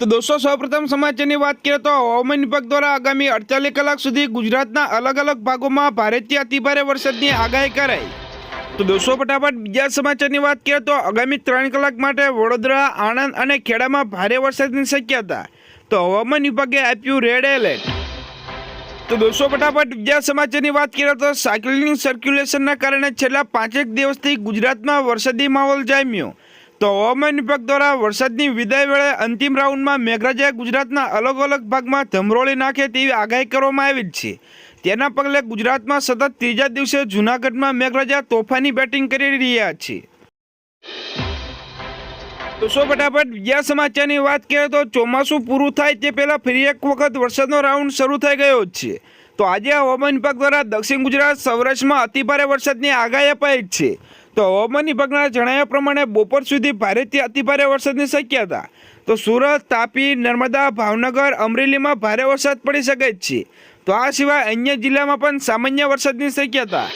તો દોસ્તો, સૌપ્રથમ સમાચારની વાત કરીએ તો હવામાન વિભાગ દ્વારા આગામી અડતાલીસ કલાક સુધી ગુજરાતના અલગ અલગ ભાગોમાં ભારેથી અતિભારે વરસાદની આગાહી કરાઈ. તો દોસ્તો, ફટાફટ બીજા સમાચારની વાત કરીએ તો આગામી ત્રણ કલાક માટે વડોદરા, આણંદ અને ખેડામાં ભારે વરસાદની શક્યતા. તો હવામાન વિભાગે આપ્યું રેડ એલર્ટ તો દોસ્તો, ફટાફટ બીજા સમાચારની વાત કરીએ તો સાયકલિંગ સર્ક્યુલેશનના કારણે છેલ્લા પાંચેક દિવસથી ગુજરાતમાં વરસાદી માહોલ જામ્યો. તો હવામાન વિભાગ દ્વારા વરસાદની વિદાય વેળે અંતિમ રાઉન્ડમાં મેઘરાજાએ ગુજરાતના અલગ અલગ ભાગમાં ધમરોળી નાખે તેવી આગાહી કરવામાં આવી છે. તેના પગલે ગુજરાતમાં સતત ત્રીજા દિવસે જૂનાગઢમાં મેઘરાજા તોફાની બેટિંગ કરી રહ્યા છે. દોસ્તો ફટાફટ બીજા સમાચારની વાત કરીએ તો ચોમાસું પૂરું થાય તે પહેલાં ફરી એક વખત વરસાદનો રાઉન્ડ શરૂ થઈ ગયો છે. તો આજે હવામાન વિભાગ દ્વારા દક્ષિણ ગુજરાત સૌરાષ્ટ્રમાં અતિભારે વરસાદની આગાહી અપાઈ છે. તો હવામાન વિભાગના જણાવ્યા પ્રમાણે બપોર સુધી ભારેથી અતિભારે વરસાદની શક્યતા. તો સુરત, તાપી, નર્મદા, ભાવનગર, અમરેલીમાં ભારે વરસાદ પડી શકે છે. તો આ સિવાય અન્ય જિલ્લામાં પણ સામાન્ય વરસાદની શક્યતા.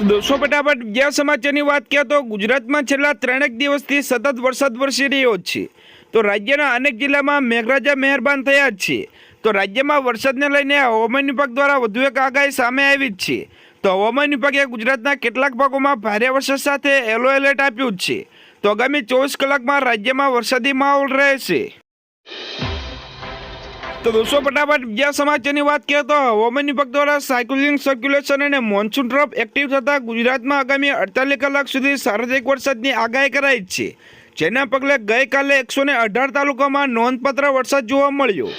દોસ્તો, ફટાફટ બીજા સમાચારની વાત કરીએ તો ગુજરાતમાં છેલ્લા ત્રણેક દિવસથી સતત વરસાદ વરસી રહ્યો છે. તો રાજ્યના અનેક જિલ્લામાં મેઘરાજા મહેરબાન થયા જ છે. તો રાજ્યમાં વરસાદને લઈને હવામાન વિભાગ દ્વારા વધુ એક આગાહી સામે આવી જ છે. તો હવામાન વિભાગે ગુજરાતના કેટલાક ભાગોમાં ભારે વરસાદ સાથે યલો એલર્ટ આપ્યું છે. તો આગામી ચોવીસ કલાકમાં રાજ્યમાં વરસાદી માહોલ રહેશે. તો દોસ્તો, ફટાફટ બીજા સમાચારની વાત કરીએ તો હવામાન વિભાગ દ્વારા સાયકલિંગ સર્ક્યુલેશન અને મોન્સૂન ટ્રફ એક્ટિવ થતાં ગુજરાતમાં આગામી અડતાલીસ કલાક સુધી સાર્વત્રિક વરસાદની આગાહી કરાઈ છે. જેના પગલે ગઈકાલે એકસો અઢાર તાલુકામાં નોંધપાત્ર વરસાદ જોવા મળ્યો.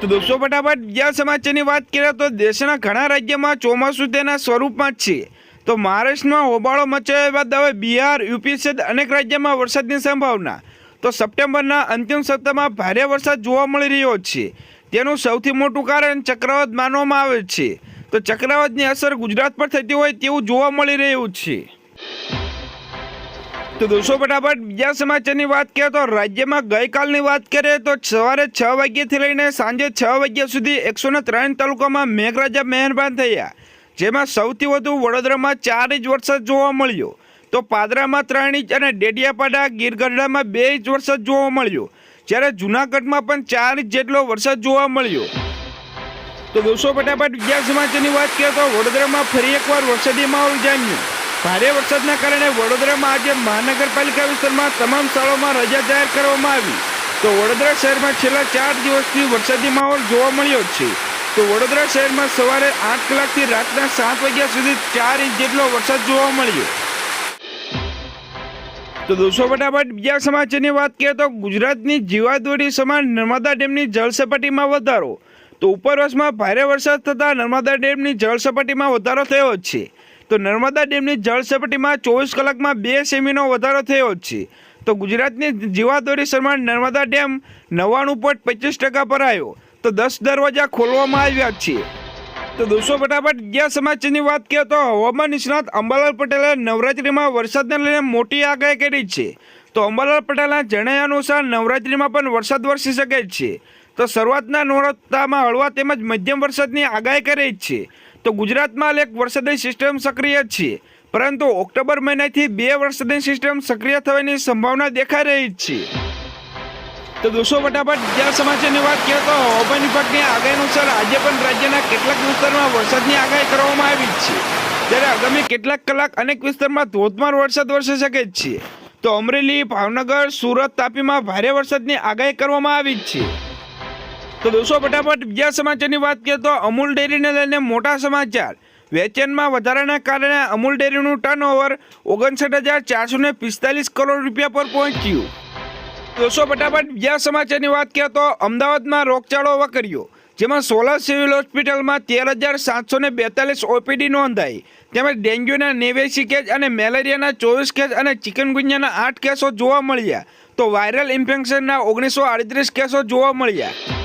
તો દોસ્તો, ફટાફટ બીજા સમાચારની વાત કરીએ તો દેશના ઘણા રાજ્યમાં ચોમાસું તેના સ્વરૂપમાં જ છે. તો મહારાષ્ટ્રમાં હોબાળો મચાવ્યા બાદ હવે બિહાર, યુપી સહિત અનેક રાજ્યમાં વરસાદની સંભાવના. તો સપ્ટેમ્બરના અંતિમ સપ્તાહમાં ભારે વરસાદ જોવા મળી રહ્યો છે. તેનું સૌથી મોટું કારણ ચક્રવાત માનવામાં આવે છે. તો ચક્રવાતની અસર ગુજરાત પર થતી હોય તેવું જોવા મળી રહ્યું છે. તો દોસ્તો ફટાફટ, બીજા સમાચારની વાત કરીએ તો રાજ્યમાં ગઈકાલની વાત કરીએ તો સવારે છ વાગ્યાથી લઈને સાંજે છ વાગ્યા સુધી એકસો ત્રણ તાલુકામાં મેઘરાજા મહેરબાન થયા. જેમાં સૌથી વધુ વડોદરામાં ચાર ઇંચ વરસાદ જોવા મળ્યો. તો પાદરામાં ત્રણ ઇંચ અને ડેડિયાપાડા, ગીરગઢડામાં બે ઇંચ વરસાદ જોવા મળ્યો. જ્યારે જૂનાગઢમાં પણ ચાર ઇંચ જેટલો વરસાદ જોવા મળ્યો. તો દોસ્તો ફટાફટ, બીજા સમાચારની વાત કરીએ તો વડોદરામાં ફરી એકવાર વરસાદી માહોલ જામ્યો. ભારે વરસાદના કારણે વડોદરામાં આજે મહાનગરપાલિકા વિસ્તારમાં તમામ શાળાઓમાં રજા જાહેર કરવામાં આવી. તો વડોદરા શહેરમાં છેલ્લા ચાર દિવસથી વરસાદી માહોલ જોવા મળ્યો છે. તો વડોદરા શહેરમાં સવારે આઠ કલાકથી રાતના સાત વાગ્યા સુધી ચાર ઇંચ જેટલો વરસાદ જોવા મળ્યો. તો દોસ્તો, ફટાફટ બીજા સમાચારની વાત કરીએ તો ગુજરાતની જીવાદોરી સમાન નર્મદા ડેમની જળસપાટીમાં વધારો. તો ઉપરવાસમાં ભારે વરસાદ થતાં નર્મદા ડેમની જળસપાટીમાં વધારો થયો છે. તો નર્મદા ડેમની જળસપાટીમાં ચોવીસ કલાકમાં બે સેમીનો વધારો થયો છે. તો ગુજરાતની જીવાદોરી સમાન નર્મદા ડેમ નવ્વાણું પોઈન્ટ પચીસ ટકા પર આવ્યો. તો દસ દરવાજા ખોલવામાં આવ્યા છે. તો દોસ્તો, ફટાફટ બીજા સમાચારની વાત કરીએ તો હવામાન નિષ્ણાત અંબાલાલ પટેલે નવરાત્રિમાં વરસાદને લઈને મોટી આગાહી કરી છે. તો અંબાલાલ પટેલના જણાવ્યા અનુસાર નવરાત્રિમાં પણ વરસાદ વરસી શકે છે. તો શરૂઆતના નોરતામાં હળવા તેમજ મધ્યમ વરસાદની આગાહી કરી છે. તો ગુજરાતમાં હાલ એક વરસાદી સિસ્ટમ સક્રિય છે. પરંતુ ઓક્ટોબર મહિનાથી બે વરસાદી સિસ્ટમ સક્રિય થવાની સંભાવના દેખાઈ રહી છે. તો દોસ્તો, ફટાફટ બીજા સમાચારની વાત કરીએ તો હવામાન વિભાગની આગાહી અનુસાર આજે પણ રાજ્યના કેટલાક વિસ્તારમાં વરસાદની આગાહી કરવામાં આવી જ છે. ત્યારે આગામી કેટલાક કલાક અનેક વિસ્તારમાં ધોધમાર વરસાદ વરસી શકે છે. તો અમરેલી, ભાવનગર, સુરત તાપીમાં ભારે વરસાદની આગાહી કરવામાં આવી જ છે. તો દોસ્તો, ફટાફટ બીજા સમાચારની વાત કરીએ તો અમૂલ ડેરીને લઈને મોટા સમાચાર. વેચાણમાં વધારાના કારણે અમૂલ ડેરીનું ટર્નઓવર ઓગણસઠ હજાર ચારસો ને પિસ્તાલીસ કરોડ રૂપિયા પર પહોંચ્યું. દોસ્તો, ફટાફટ બીજા સમાચારની વાત કરીએ તો અમદાવાદમાં રોગચાળો વકર્યો, જેમાં સોલા સિવિલ હોસ્પિટલમાં તેર હજાર સાતસો ને બેતાલીસ ઓપીડી નોંધાઈ. તેમજ ડેન્ગ્યુના નેવ્યાસી કેસ અને મેલેરિયાના ચોવીસ કેસ અને ચિકનગુનિયાના આઠ કેસો જોવા મળ્યા. તો વાયરલ ઇન્ફેક્શનના ઓગણીસો આડત્રીસ કેસો જોવા મળ્યા.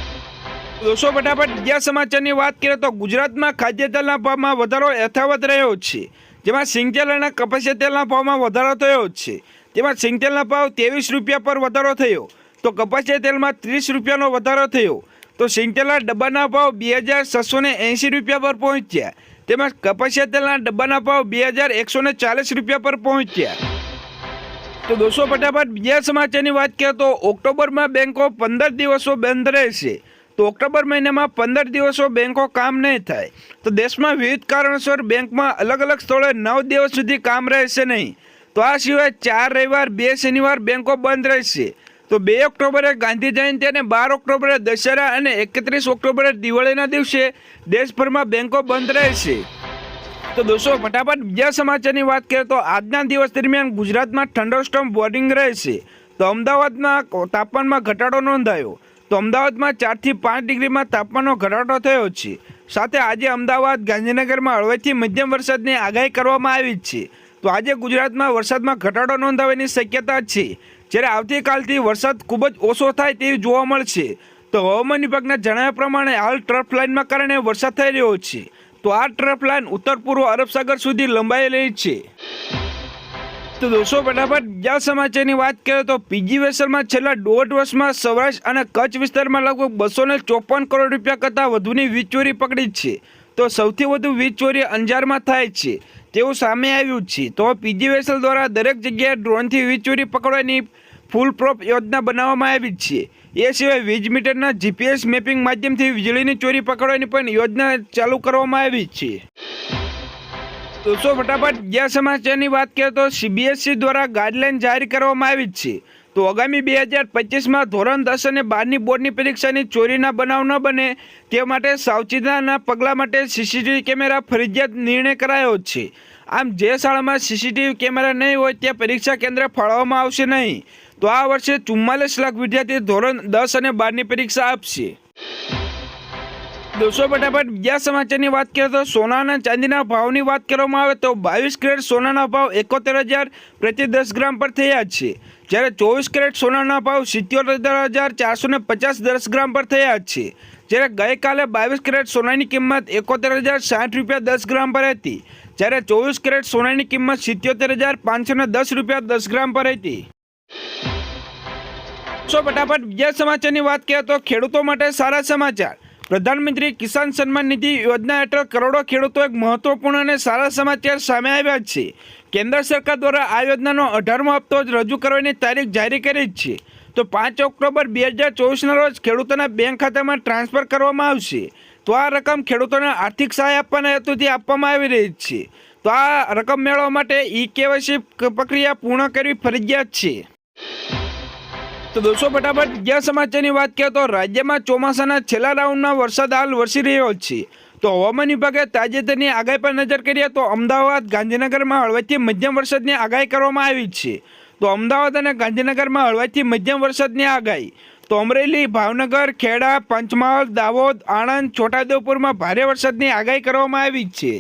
દોસ્તો ફટાફટ બીજા સમાચારની વાત કરીએ તો ગુજરાતમાં ખાદ્ય તેલના ભાવમાં વધારો યથાવત રહ્યો છે. જેમાં સિંગતેલ અને કપાસિયા તેલના ભાવમાં વધારો થયો છે. તેમાં સિંગતેલના ભાવ ત્રેવીસ રૂપિયા પર વધારો થયો. તો કપાસિયા તેલમાં ત્રીસ રૂપિયાનો વધારો થયો. તો સિંગતેલના ડબ્બાના ભાવ બે હજાર છસો ને એંસી રૂપિયા પર પહોંચ્યા. તેમજ કપાસિયા તેલના ડબ્બાના ભાવ બે હજાર એકસો ને ચાલીસ રૂપિયા પર પહોંચ્યા. તો દોસ્તો, ફટાફટ બીજા સમાચારની વાત કરીએ તો ઓક્ટોબરમાં બેંકો પંદર દિવસો બંધ રહેશે. તો ઓક્ટોબર મહિનામાં પંદર દિવસો બેંકો કામ નહીં થાય. તો દેશમાં વિવિધ કારણોસર બેંકમાં અલગ અલગ સ્થળે નવ દિવસ સુધી કામ રહેશે નહીં. તો આ સિવાય ચાર રવિવાર, બે શનિવાર બેંકો બંધ રહેશે. તો બે ઓક્ટોબરે ગાંધી જયંતિ અને બાર ઓક્ટોબરે દશેરા અને એકત્રીસ ઓક્ટોબરે દિવાળીના દિવસે દેશભરમાં બેંકો બંધ રહેશે. તો દોસ્તો, ફટાફટ બીજા સમાચારની વાત કરીએ તો આજના દિવસ દરમિયાન ગુજરાતમાં થંડરસ્ટોમ વોર્નિંગ રહેશે. તો અમદાવાદમાં તાપમાનમાં ઘટાડો નોંધાયો. તો અમદાવાદમાં ચારથી પાંચ ડિગ્રીમાં તાપમાનનો ઘટાડો થયો છે. સાથે આજે અમદાવાદ, ગાંધીનગરમાં હળવેથી મધ્યમ વરસાદની આગાહી કરવામાં આવી છે. તો આજે ગુજરાતમાં વરસાદમાં ઘટાડો નોંધાવાની શક્યતા છે. જ્યારે આવતીકાલથી વરસાદ ખૂબ જ ઓછો થાય તેવી જોવા મળશે. તો હવામાન વિભાગના જણાવ્યા પ્રમાણે હાલ ટ્રફ લાઇનના કારણે વરસાદ થઈ રહ્યો છે. તો આ ટ્રફ લાઇન ઉત્તર પૂર્વ અરબ સાગર સુધી લંબાયેલી છે. તો દોસ્તો, ફટાફટ બીજા સમાચારની વાત કરીએ તો પીજી વેસલમાં છેલ્લા દોઢ વર્ષમાં સૌરાષ્ટ્ર અને કચ્છ વિસ્તારમાં લગભગ બસો ચોપન કરોડ રૂપિયા કરતાં વધુની વીજ ચોરી પકડી છે. તો સૌથી વધુ વીજ ચોરી અંજારમાં થાય છે. તેવું સામે આવ્યું છે. તો પીજી વેસલ દ્વારા દરેક જગ્યાએ ડ્રોનથી વીજ ચોરી પકડવાની ફૂલ પ્રોપ યોજના બનાવવામાં આવી છે. એ સિવાય વીજ મીટરના જીપીએસ મેપિંગ માધ્યમથી વીજળીની ચોરી પકડવાની પણ યોજના ચાલુ કરવામાં આવી છે. દોસ્તો ફટાફટ બીજા સમાચારની વાત કરીએ તો સીબીએસસી દ્વારા ગાઈડલાઇન જાહેર કરવામાં આવી છે. તો આગામી બે હજાર પચીસમાં ધોરણ દસ અને બારની બોર્ડની પરીક્ષાની ચોરીના બનાવ ન બને તે માટે સાવચેતીના પગલાં માટે સીસીટીવી કેમેરા ફરજિયાત નિર્ણય કરાયો છે. આમ જે શાળામાં સીસીટીવી કેમેરા નહીં હોય ત્યાં પરીક્ષા કેન્દ્ર ફાળવવામાં આવશે નહીં. તો આ વર્ષે ચુમ્માલીસ લાખ વિદ્યાર્થી ધોરણ દસ અને બારની પરીક્ષા આપશે. દોસ્તો, ફટાફટ બીજા સમાચારની વાત કરીએ તો સોના અને ચાંદીના ભાવની વાત કરવામાં આવે તો બાવીસ કેરેટ સોનાના ભાવ એકોતેર હજાર પ્રતિ દસ ગ્રામ પર થયા છે. જ્યારે ચોવીસ કેરેટ સોનાના ભાવ સિત્યોતેર હજાર ચારસો ને પચાસ દસ ગ્રામ પર થયા છે. જ્યારે ગઈકાલે બાવીસ કેરેટ સોનાની કિંમત એકોતેર હજાર સાઠ રૂપિયા દસ ગ્રામ પર હતી. જ્યારે ચોવીસ કેરેટ સોનાની કિંમત સિત્યોતેર હજાર પાંચસો ને દસ રૂપિયા દસ ગ્રામ પર હતી. સો ફટાફટ બીજા સમાચારની વાત કરીએ તો ખેડૂતો માટે સારા સમાચાર. પ્રધાનમંત્રી કિસાન સન્માન નિધિ યોજના હેઠળ કરોડો ખેડૂતો એક મહત્વપૂર્ણ અને સારા સમાચાર સામે આવ્યા છે. કેન્દ્ર સરકાર દ્વારા આ યોજનાનો અઢારમો હપ્તો રજૂ કરવાની તારીખ જારી કરી છે. તો પાંચ ઓક્ટોબર બે હજાર ચોવીસના રોજ ખેડૂતોના બેંક ખાતામાં ટ્રાન્સફર કરવામાં આવશે. તો આ રકમ ખેડૂતોને આર્થિક સહાય આપવાના હેતુથી આપવામાં આવી રહી છે. તો આ રકમ મેળવવા માટે ઈ કેવાયસી પ્રક્રિયા પૂર્ણ કરવી ફરજિયાત છે. તો દોસ્તો ફટાફટ બીજા સમાચારની વાત કરીએ તો રાજ્યમાં ચોમાસાના છેલ્લા રાઉન્ડમાં વરસાદ હાલ વરસી રહ્યો છે. તો હવામાન વિભાગે તાજેતરની આગાહી પર નજર કરીએ તો અમદાવાદ, ગાંધીનગરમાં હળવાથી મધ્યમ વરસાદની આગાહી કરવામાં આવી છે. તો અમદાવાદ અને ગાંધીનગરમાં હળવાથી મધ્યમ વરસાદની આગાહી. તો અમરેલી, ભાવનગર, ખેડા, પંચમહાલ, દાહોદ, આણંદ, છોટાઉદેપુરમાં ભારે વરસાદની આગાહી કરવામાં આવી છે.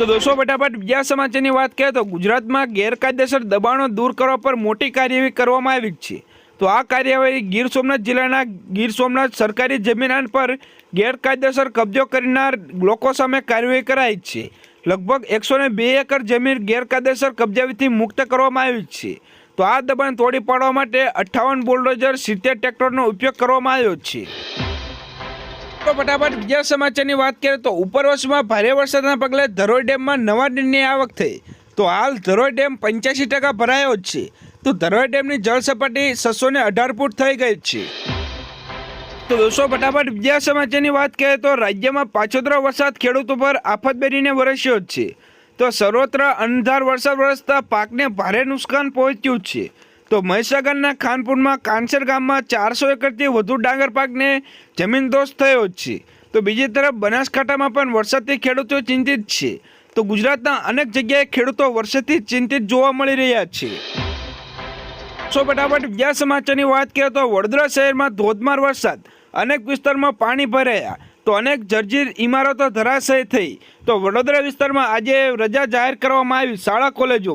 તો દોસ્તો ફટાફટ બીજા સમાચારની વાત કરીએ તો ગુજરાતમાં ગેરકાયદેસર દબાણો દૂર કરવા પર મોટી કાર્યવાહી કરવામાં આવી છે. તો આ કાર્યવાહી ગીર સોમનાથ જિલ્લાના ગીર સોમનાથ સરકારી જમીન પર ગેરકાયદેસર કબજો કરનાર લોકો સામે કાર્યવાહી કરાઈ છે. લગભગ એકસો ને બે એકર જમીન ગેરકાયદેસર કબજાથી મુક્ત કરવામાં આવી છે. તો આ દબાણ તોડી પાડવા માટે અઠ્ઠાવન બુલડોઝર સિત્તેર ટ્રેક્ટરનો ઉપયોગ કરવામાં આવ્યો છે. તો ફટાફટ બીજા સમાચારની વાત કરીએ તો ઉપરવાસમાં ભારે વરસાદના પગલે ધરોઈ ડેમમાં નવા નિર્ણય આ વખતે. તો હાલ ધરોઈ ડેમ પંચ્યાસી ટકા ભરાયો જ છે. તો ધરોઈ ડેમની જળ છસો ને અઢાર ફૂટ થઈ ગઈ છે. તો દોસ્તો ફટાફટ બીજા સમાચારની વાત કરીએ તો રાજ્યમાં પાછોતરો વરસાદ ખેડૂતો પર આફત બેરીને વરસ્યો જ છે. તો સર્વત્ર અંધાર વરસાદ વરસતા પાકને ભારે નુકસાન પહોંચ્યું છે. તો મહીસાગરના ખાનપુરમાં કાંસર ગામમાં ચારસો એકરથી વધુ ડાંગર પાકને જમીનદોસ્ત થયો છે. તો બીજી તરફ બનાસકાંઠામાં પણ વરસાદથી ખેડૂતો ચિંતિત છે. તો ગુજરાતના અનેક જગ્યાએ ખેડૂતો વરસાદથી ચિંતિત જોવા મળી રહ્યા છે. સો ફટાફટ બીજા સમાચારની વાત કરીએ તો વડોદરા શહેરમાં ધોધમાર વરસાદ. અનેક વિસ્તારમાં પાણી ભરાયા. તો અનેક જર્જર ઇમારતો ધરાશય થઈ. તો વડોદરા વિસ્તારમાં આજે રજા જાહેર કરવામાં આવી શાળા, કોલેજો.